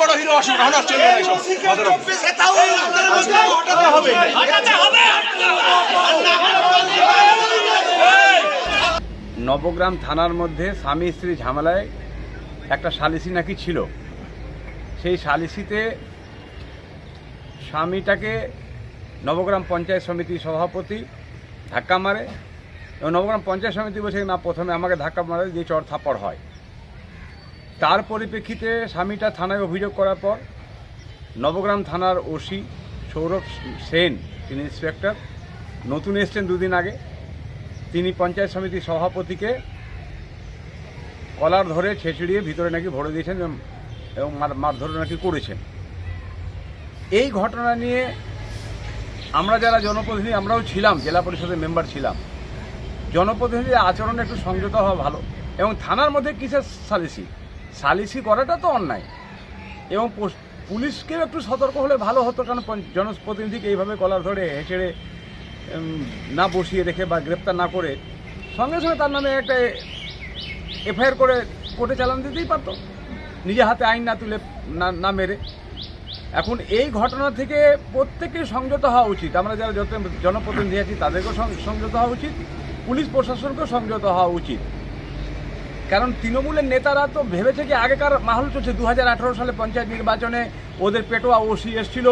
বড় হিরো আসুক এখন আর চলবে না হবে নবগ্রাম থানার মধ্যে স্বামী স্ত্রী ঝামেলায় একটা সালিসি নাকি ছিল? সেই সালিসিতে স্বামীটাকে নবগ্রাম পঞ্চায়েত সমিতির সভাপতি ধাক্কা মারে। এবং নবগ্রাম পঞ্চায়েত সমিতি বলছে না প্রথমে আমাকে ধাক্কা মারে যে চর থাপড় হয়। তার পরিপ্রেক্ষিতে স্বামীটা থানায় অভিযোগ করার পর নবগ্রাম থানার ওসি সৌরভ সেন, তিনি ইন্সপেক্টর, নতুন এসছেন দুদিন আগে। তিনি পঞ্চায়েত সমিতির সভাপতিকে কলার ধরে ছেঁচড়িয়ে ভিতরে নাকি ভরে দিয়েছেন এবং- এবং মার, মারধর নাকি করেছেন। এই ঘটনা নিয়ে আমরা যারা জনপ্রতিনিধি, আমরাও ছিলাম, জেলা পরিষদের মেম্বার ছিলাম। জনপ্রতিনিধির আচরণে একটু সংযত হওয়া ভালো এবং থানার মধ্যে কিসের সালিসি? সালিসি করাটা তো অন্যায়। এবং পুলিশকেও একটু সতর্ক হলে ভালো হতো, কারণ জনপ্রতিনিধিকে এইভাবে কলার ধরে হেঁচড়ে না বসিয়ে রেখে বা গ্রেপ্তার না করে, সঙ্গে সঙ্গে তার নামে একটা এফআইআর করে কোর্টে চালান দিতেই পারতো। নিজে হাতে আইন না তুলে, না না মেরে। এখন এই ঘটনা থেকে প্রত্যেকের সংযত হওয়া উচিত। আমরা যারা যত জনপ্রতিনিধি আছি, তাদেরকেও সংযত হওয়া উচিত। পুলিশ প্রশাসনকেও সংযত হওয়া উচিত। কারণ তৃণমূলের নেতারা তো ভেবেছে কি আগেকার মাহল চলছে দু হাজার আঠেরো সালে পঞ্চায়েত নির্বাচনে ওদের পেটোয়া ওসি এসেছিল,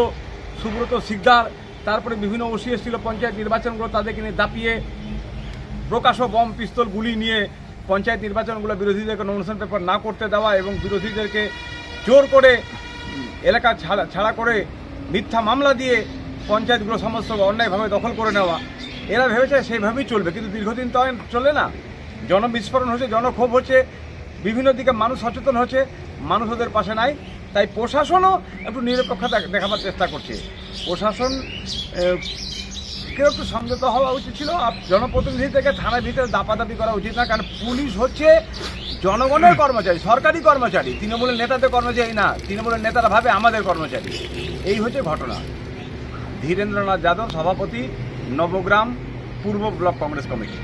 সুব্রত সিকদার, তারপরে বিভিন্ন ওসি এসেছিল পঞ্চায়েত নির্বাচনগুলো তাদেরকে নিয়ে দাপিয়ে প্রকাশ্য বম পিস্তল গুলি নিয়ে পঞ্চায়েত নির্বাচনগুলো বিরোধীদেরকে নমিনেশন পেপার না করতে দেওয়া এবং বিরোধীদেরকে জোর করে এলাকা ছাড়া ছাড়া করে মিথ্যা মামলা দিয়ে পঞ্চায়েতগুলো সমস্ত অন্যায়ভাবে দখল করে নেওয়া। এরা ভেবেছে সেইভাবেই চলবে, কিন্তু দীর্ঘদিন তো চলে না। জনবিস্ফোরণ হচ্ছে জনক্ষোভ হচ্ছে, বিভিন্ন দিকে মানুষ সচেতন হচ্ছে মানুষ ওদের পাশে নাই। তাই প্রশাসনও একটু নিরপেক্ষতা দেখাবার চেষ্টা করছে। প্রশাসন কেউ একটু সংযত হওয়া উচিত ছিল। আর জনপ্রতিনিধি থেকে থানার ভিতরে দাপাদাপি করা উচিত না, কারণ পুলিশ হচ্ছে জনগণের কর্মচারী, সরকারি কর্মচারী। তৃণমূলের নেতাদের কর্মচারী না, তৃণমূলের নেতারা ভাবে আমাদের কর্মচারী। এই হচ্ছে ঘটনা। ধীরেন্দ্রনাথ যাদব, সভাপতি, নবগ্রাম, পূর্ব ব্লক কংগ্রেস কমিটি।